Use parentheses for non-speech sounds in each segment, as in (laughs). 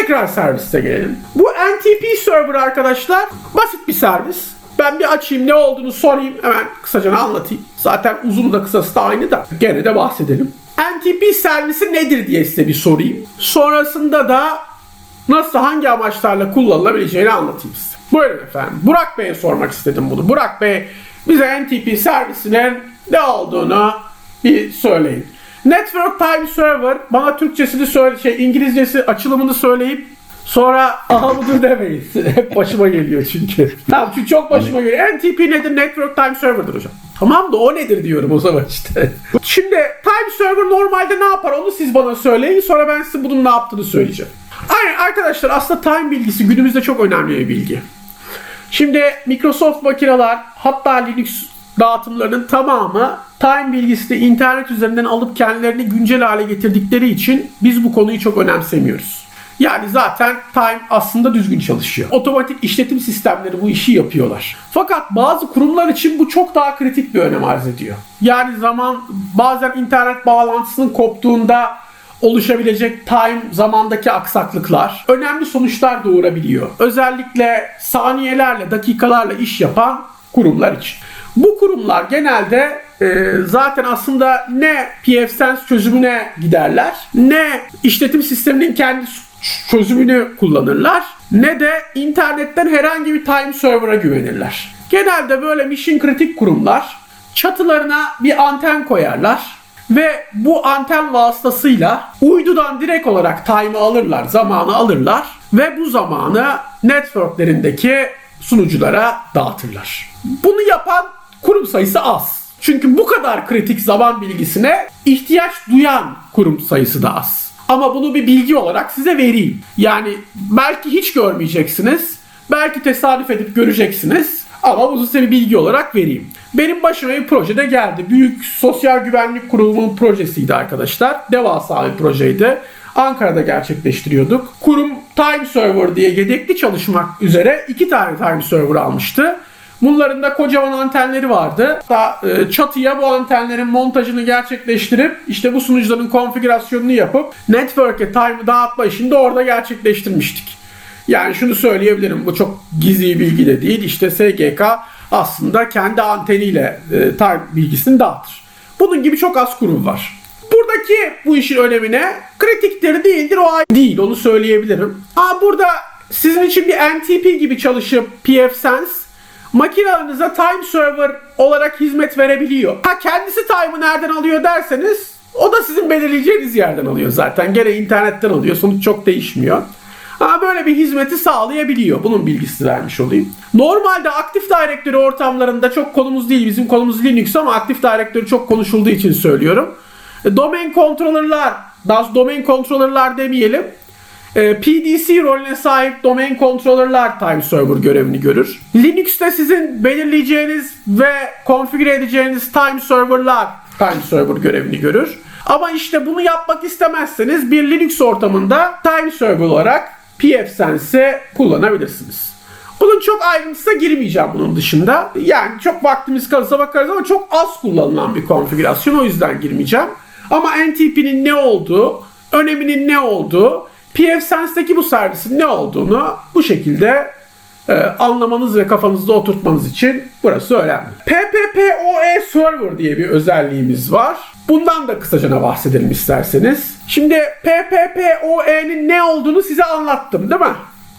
Tekrar servise gelelim. Bu NTP server arkadaşlar basit bir servis. Ben bir açayım ne olduğunu sorayım hemen kısaca anlatayım. Zaten uzun da kısası da aynı da gene de bahsedelim. NTP servisi nedir diye size bir sorayım. Sonrasında da nasıl hangi amaçlarla kullanılabileceğini anlatayım size. Buyurun efendim. Burak Bey'e sormak istedim bunu. Burak Bey bize NTP servisinin ne olduğunu bir söyleyin. Network Time Server bana Türkçesini söyle, şey İngilizcesi açılımını söyleyip sonra aha budur demeyin. (laughs) Hep başıma geliyor çünkü. Tamam çünkü çok başıma geliyor. NTP nedir? Network Time Server'dır hocam. Tamam da o nedir diyorum o zaman işte. (laughs) Şimdi Time Server normalde ne yapar onu siz bana söyleyin. Sonra ben size bunun ne yaptığını söyleyeceğim. Aynen arkadaşlar aslında time bilgisi günümüzde çok önemli bir bilgi. Şimdi Microsoft makineler hatta Linux dağıtımlarının tamamı time bilgisini internet üzerinden alıp kendilerini güncel hale getirdikleri için biz bu konuyu çok önemsemiyoruz. Yani zaten time aslında düzgün çalışıyor. Otomatik işletim sistemleri bu işi yapıyorlar. Fakat bazı kurumlar için bu çok daha kritik bir önem arz ediyor. Yani zaman bazen internet bağlantısının koptuğunda oluşabilecek time zamandaki aksaklıklar önemli sonuçlar doğurabiliyor. Özellikle saniyelerle, dakikalarla iş yapan kurumlar için. Bu kurumlar genelde e, zaten aslında ne pfSense çözümüne giderler, ne işletim sisteminin kendi çözümünü kullanırlar, ne de internetten herhangi bir time server'a güvenirler. Genelde böyle mission kritik kurumlar çatılarına bir anten koyarlar ve bu anten vasıtasıyla uydudan direkt olarak time'ı alırlar, zamanı alırlar ve bu zamanı networklerindeki sunuculara dağıtırlar. Bunu yapan kurum sayısı az. Çünkü bu kadar kritik zaman bilgisine ihtiyaç duyan kurum sayısı da az. Ama bunu bir bilgi olarak size vereyim. Yani belki hiç görmeyeceksiniz. Belki tesadüf edip göreceksiniz. Ama bunu size bir bilgi olarak vereyim. Benim başıma bir projede geldi. Büyük Sosyal Güvenlik Kurumu'nun projesiydi arkadaşlar. Devasa bir projeydi. Ankara'da gerçekleştiriyorduk. Kurum Time Server diye yedekli çalışmak üzere iki tane Time Server almıştı. Bunların da kocaman antenleri vardı. Hatta e, çatıya bu antenlerin montajını gerçekleştirip işte bu sunucuların konfigürasyonunu yapıp network'e time'ı dağıtma işini de orada gerçekleştirmiştik. Yani şunu söyleyebilirim bu çok gizli bilgi de değil. İşte SGK aslında kendi anteniyle e, time bilgisini dağıtır. Bunun gibi çok az kurum var. Buradaki bu işin önemine kritiktir değildir o ay değil onu söyleyebilirim. Ama burada sizin için bir NTP gibi çalışıp pfSense makinelerinıze time server olarak hizmet verebiliyor. Ha kendisi time'ı nereden alıyor derseniz o da sizin belirleyeceğiniz yerden alıyor zaten. Gene internetten alıyor. Sonuç çok değişmiyor. Ama böyle bir hizmeti sağlayabiliyor. Bunun bilgisini vermiş olayım. Normalde Active Directory ortamlarında çok konumuz değil. Bizim konumuz Linux ama Active Directory çok konuşulduğu için söylüyorum. E, Domain controller'lar, daha domain controller'lar demeyelim. E, PDC rolüne sahip domain controller'lar time server görevini görür. Linux'te sizin belirleyeceğiniz ve konfigüre edeceğiniz time server'lar time server görevini görür. Ama işte bunu yapmak istemezseniz bir Linux ortamında time server olarak pfSense'i kullanabilirsiniz. Bunun çok ayrıntısına girmeyeceğim bunun dışında. Yani çok vaktimiz kalırsa bakarız ama çok az kullanılan bir konfigürasyon o yüzden girmeyeceğim. Ama NTP'nin ne olduğu, öneminin ne olduğu, pfSense'deki bu servisin ne olduğunu bu şekilde e, anlamanız ve kafanızda oturtmanız için burası önemli. PPPoE Server diye bir özelliğimiz var. Bundan da kısaca bahsedelim isterseniz. Şimdi PPPoE'nin ne olduğunu size anlattım değil mi?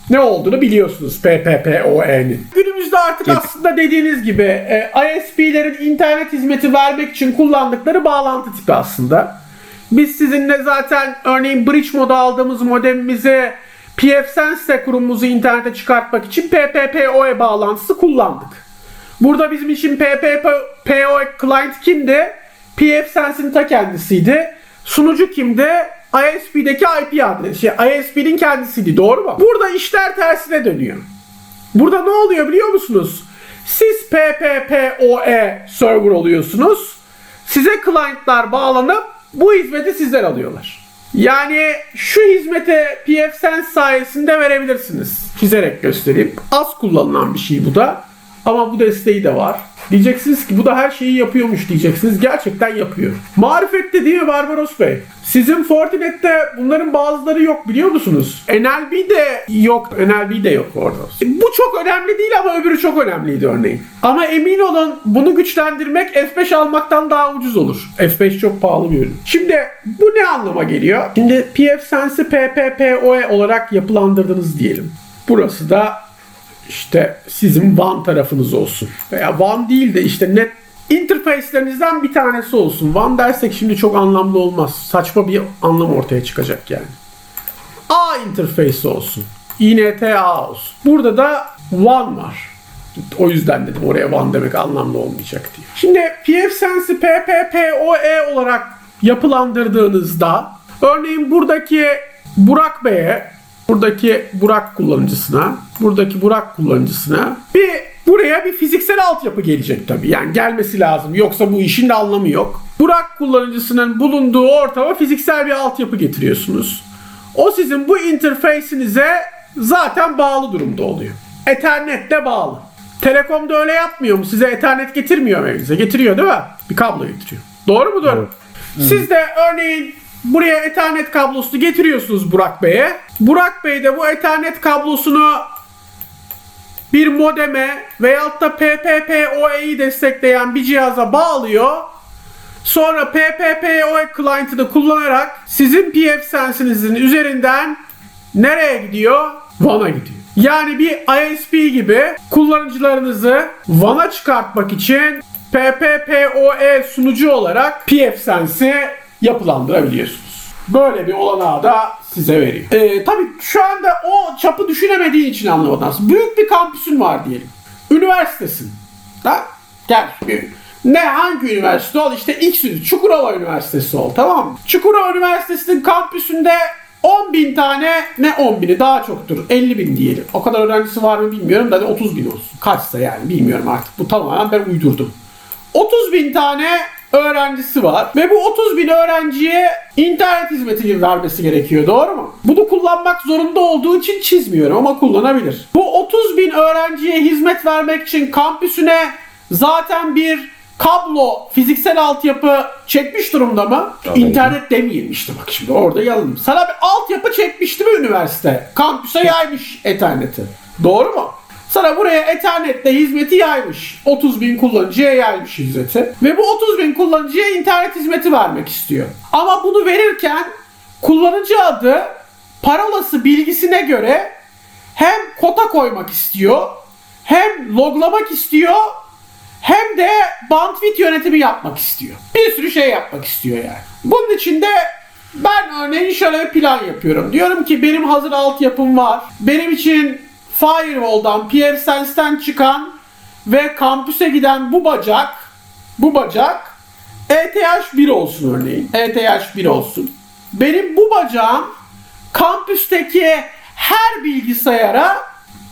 Ne olduğunu biliyorsunuz PPPoE'nin. Günümüzde artık aslında dediğiniz gibi e, ISP'lerin internet hizmeti vermek için kullandıkları bağlantı tipi aslında. Biz sizinle zaten örneğin Bridge moda aldığımız modemimizi pfSense kurumumuzu internete çıkartmak için PPPoE bağlantısı kullandık. Burada bizim için PPPoE client kimdi? pfSense'in ta kendisiydi. Sunucu kimdi? ISP'deki IP adresi. Şey, ISP'nin kendisiydi. Doğru mu? Burada işler tersine dönüyor. Burada ne oluyor biliyor musunuz? Siz PPPoE server oluyorsunuz. Size client'lar bağlanıp bu hizmeti sizden alıyorlar. Yani şu hizmeti pfSense sayesinde verebilirsiniz. Çizerek göstereyim. Az kullanılan bir şey bu da. Ama bu desteği de var. Diyeceksiniz ki bu da her şeyi yapıyormuş diyeceksiniz. Gerçekten yapıyor. Marifette değil mi Barbaros Bey? Sizin Fortinet'te bunların bazıları yok biliyor musunuz? NLB de yok. NLB de yok orada. Bu çok önemli değil ama öbürü çok önemliydi örneğin. Ama emin olun bunu güçlendirmek F5 almaktan daha ucuz olur. F5 çok pahalı bir ürün. Şimdi bu ne anlama geliyor? Şimdi pfSense'i PPPoE olarak yapılandırdınız diyelim. Burası da işte sizin WAN tarafınız olsun. Veya WAN değil de işte net interface'lerinizden bir tanesi olsun. WAN dersek şimdi çok anlamlı olmaz. Saçma bir anlam ortaya çıkacak yani. A interface olsun. INTA olsun. Burada da WAN var. O yüzden dedim oraya WAN demek anlamlı olmayacak diye. Şimdi pfSense'i PPPoE olarak yapılandırdığınızda örneğin buradaki Burak Bey'e buradaki Burak kullanıcısına, buradaki Burak kullanıcısına bir buraya bir fiziksel altyapı gelecek tabii. Yani gelmesi lazım. Yoksa bu işin de anlamı yok. Burak kullanıcısının bulunduğu ortama fiziksel bir altyapı getiriyorsunuz. O sizin bu interface'inize zaten bağlı durumda oluyor. Ethernet'le bağlı. Telekom'da öyle yapmıyor mu? Size Ethernet getirmiyor mu evinize? Getiriyor değil mi? Bir kablo getiriyor. Doğru mudur? Siz de örneğin buraya Ethernet kablosunu getiriyorsunuz Burak Bey'e. Burak Bey de bu Ethernet kablosunu bir modeme veyahut da PPPoE'yi destekleyen bir cihaza bağlıyor. Sonra PPPoE client'ını kullanarak sizin pfSense'inizin üzerinden nereye gidiyor? WAN'a gidiyor. Yani bir ISP gibi kullanıcılarınızı WAN'a çıkartmak için PPPoE sunucu olarak pfSense'i yapılandırabiliyorsunuz. Böyle bir olanağı da size veriyor. Ee, tabii şu anda o çapı düşünemediği için anlamadınız. Büyük bir kampüsün var diyelim. Üniversitesin. Da gel ne hangi üniversite ol işte X Çukurova Üniversitesi ol tamam mı? Çukurova Üniversitesi'nin kampüsünde 10 bin tane ne 10 bini daha çoktur 50 bin diyelim. O kadar öğrencisi var mı bilmiyorum da hadi 30 bin olsun. Kaçsa yani bilmiyorum artık bu tamamen ben uydurdum. 30 bin tane öğrencisi var ve bu 30 bin öğrenciye internet hizmeti vermesi gerekiyor doğru mu? Bunu kullanmak zorunda olduğu için çizmiyorum ama kullanabilir. Bu 30 bin öğrenciye hizmet vermek için kampüsüne zaten bir kablo, fiziksel altyapı çekmiş durumda mı? İnternet demeyelim işte bak şimdi orada yalanım. Sana bir altyapı çekmişti mi üniversite? Kampüse yaymış Ethernet'i. Doğru mu? Sana buraya Ethernet'le hizmeti yaymış. 30 bin kullanıcıya yaymış hizmeti. Ve bu 30 bin kullanıcıya internet hizmeti vermek istiyor. Ama bunu verirken kullanıcı adı parolası bilgisine göre hem kota koymak istiyor, hem loglamak istiyor, hem de bandwidth yönetimi yapmak istiyor. Bir sürü şey yapmak istiyor yani. Bunun için de ben örneğin şöyle bir plan yapıyorum. Diyorum ki benim hazır altyapım var. Benim için Firewall'dan, pfSense'den çıkan ve kampüse giden bu bacak, bu bacak ETH1 olsun örneğin. ETH1 olsun. Benim bu bacağım kampüsteki her bilgisayara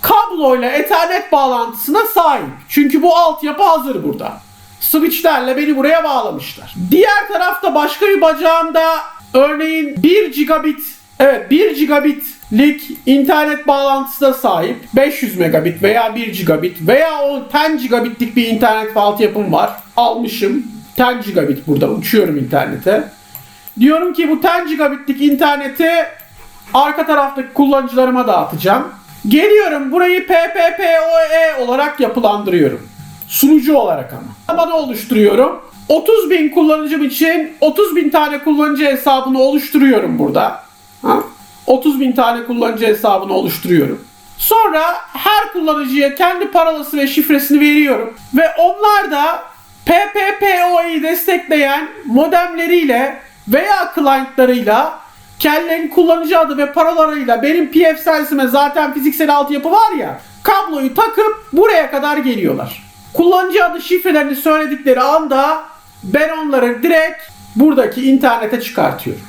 kabloyla Ethernet bağlantısına sahip. Çünkü bu altyapı hazır burada. Switchlerle beni buraya bağlamışlar. Diğer tarafta başka bir bacağımda örneğin 1 gigabit Evet 1 gigabitlik internet bağlantısına sahip 500 megabit veya 1 gigabit veya o 10 gigabitlik bir internet altyapım var. Almışım 10 gigabit burada uçuyorum internete. Diyorum ki bu 10 gigabitlik interneti arka taraftaki kullanıcılarıma dağıtacağım. Geliyorum burayı PPPoE olarak yapılandırıyorum. Sunucu olarak ama. Bana oluşturuyorum. 30 bin kullanıcım için 30 bin tane kullanıcı hesabını oluşturuyorum burada. Ha? 30 bin tane kullanıcı hesabını oluşturuyorum. Sonra her kullanıcıya kendi parolası ve şifresini veriyorum. Ve onlar da PPPoE'yi destekleyen modemleriyle veya clientlarıyla kendilerinin kullanıcı adı ve parolarıyla benim pfSense'ime zaten fiziksel altyapı var ya kabloyu takıp buraya kadar geliyorlar. Kullanıcı adı şifrelerini söyledikleri anda ben onları direkt buradaki internete çıkartıyorum.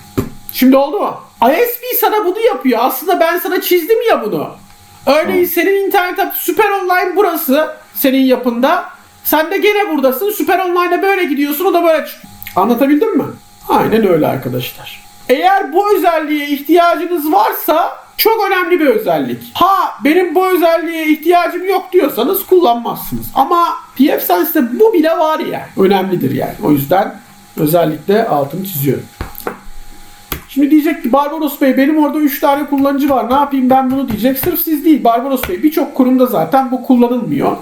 Şimdi oldu mu? ISP sana bunu yapıyor. Aslında ben sana çizdim ya bunu. Örneğin senin internet Süper Online burası senin yapında. Sen de gene buradasın. Süper Online'a böyle gidiyorsun o da böyle çıkıyor. Anlatabildim mi? Aynen öyle arkadaşlar. Eğer bu özelliğe ihtiyacınız varsa çok önemli bir özellik. Ha benim bu özelliğe ihtiyacım yok diyorsanız kullanmazsınız. Ama pfSense'de bu bile var ya. Önemlidir yani. O yüzden özellikle altını çiziyorum. Şimdi diyecek ki Barbaros Bey benim orada 3 tane kullanıcı var ne yapayım ben bunu diyecek. Sırf siz değil Barbaros Bey birçok kurumda zaten bu kullanılmıyor.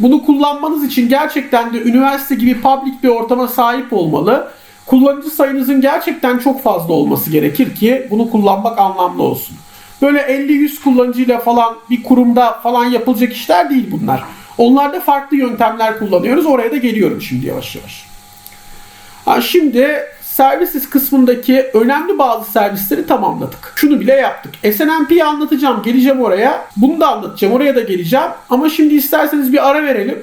Bunu kullanmanız için gerçekten de üniversite gibi public bir ortama sahip olmalı. Kullanıcı sayınızın gerçekten çok fazla olması gerekir ki bunu kullanmak anlamlı olsun. Böyle 50-100 kullanıcıyla falan bir kurumda falan yapılacak işler değil bunlar. Onlarda farklı yöntemler kullanıyoruz. Oraya da geliyorum şimdi yavaş yavaş. Ha şimdi services kısmındaki önemli bazı servisleri tamamladık. Şunu bile yaptık. SNMP'yi anlatacağım. Geleceğim oraya. Bunu da anlatacağım. Oraya da geleceğim. Ama şimdi isterseniz bir ara verelim.